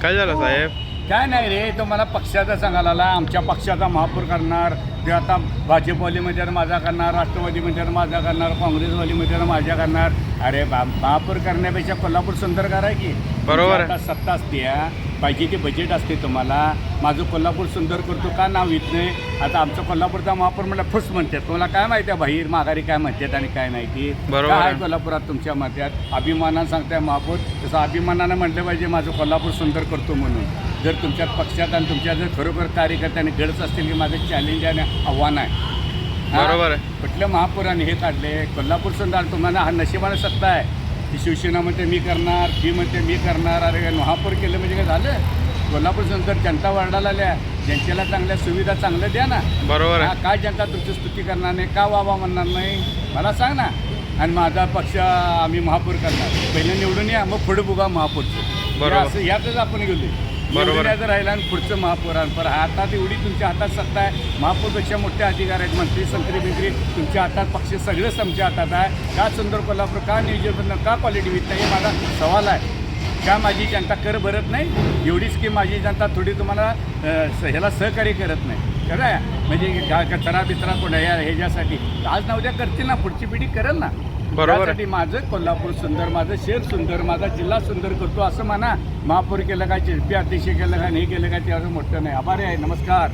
काय झालं साहेब काय नाही रे तो मला पक्षाचा सांगायला आला. आमच्या पक्षाचा महापौर करणार. ते आता भाजपवालीमध्ये माझा करणार राष्ट्रवादीमध्ये माझा करणार काँग्रेसवालीमध्ये माझ्या करणार. अरे बा महापौर करण्यापेक्षा कोल्हापूर सुंदर करा की? बरोबर. आता सत्ता असते. पाहिजे ते बजेट असते तुम्हाला. माझं कोल्हापूर सुंदर करतो का नाव येत नाही? आता आमचं कोल्हापूरचा महापौर म्हणलं फुस म्हणतात. तुम्हाला काय माहिती आहे बाहेर? माघारी काय म्हणतात आणि काय नाही ती? बरोबर काय कोल्हापुरात तुमच्या मध्यात अभिमानानं सांगताय महापौर. तसं अभिमानानं म्हटलं पाहिजे माझं कोल्हापूर सुंदर करतो म्हणून. जर तुमच्यात पक्षात आणि तुमच्या जर खरोखर कार्यकर्त्याने गरज असतील की माझं चॅलेंज आणि आव्हान आहे? बरोबर आहे. कुठल्या महापौराने हे काढले कोल्हापूर सुंदर तुम्हाला हा नशिबाने सत्ता आहे. ती शिवसेना म्हणते मी करणार ती म्हणते मी करणार. अरे महापौर केलं म्हणजे काय झालं? कोल्हापूर सुंदर जनता वार्डाला आल्या. जनतेला चांगल्या सुविधा चांगल्या द्या ना. बरोबर हा, आहे काय जनता तुमची स्तुती करणार नाही? का वावा म्हणणार नाही? मला सांग ना. आणि माझा पक्ष आम्ही महापौर करणार. पहिलं निवडून या मग पुढे बघा महापौरचं. बरोबर. असं यातच आपण गेलो. बरोबर. राहिला आणि पुढचं महापौर आणि पण हातात एवढी तुमच्या हातात सत्ता आहे. महापौरपेक्षा मोठे अधिकार आहेत. मंत्री संत्री बिंत्री तुमच्या हातात पक्ष सगळंच तुमच्या हातात आहे. का सुंदर कोल्हापूर का नियोजन का क्वालिटी वित नाही हे माझा सवाल आहे. का माझी जनता कर भरत नाही? एवढीच की माझी जनता थोडी तुम्हाला ह्याला सहकार्य करत नाही. खरं म्हणजे कचरा बिचरा कोण ह्या ह्याच्यासाठी. आज ना उद्या करतील ना पुढची पिढी करेल ना. बरोबर माझं कोल्हापूर सुंदर माझं शहर सुंदर माझा जिल्हा सुंदर करतो असं म्हणा. महापौर केलं काय शिल्पी अध्यक्ष केलं काय हे केलं काय ते असं मोठं नाही. आभारी आहे. नमस्कार.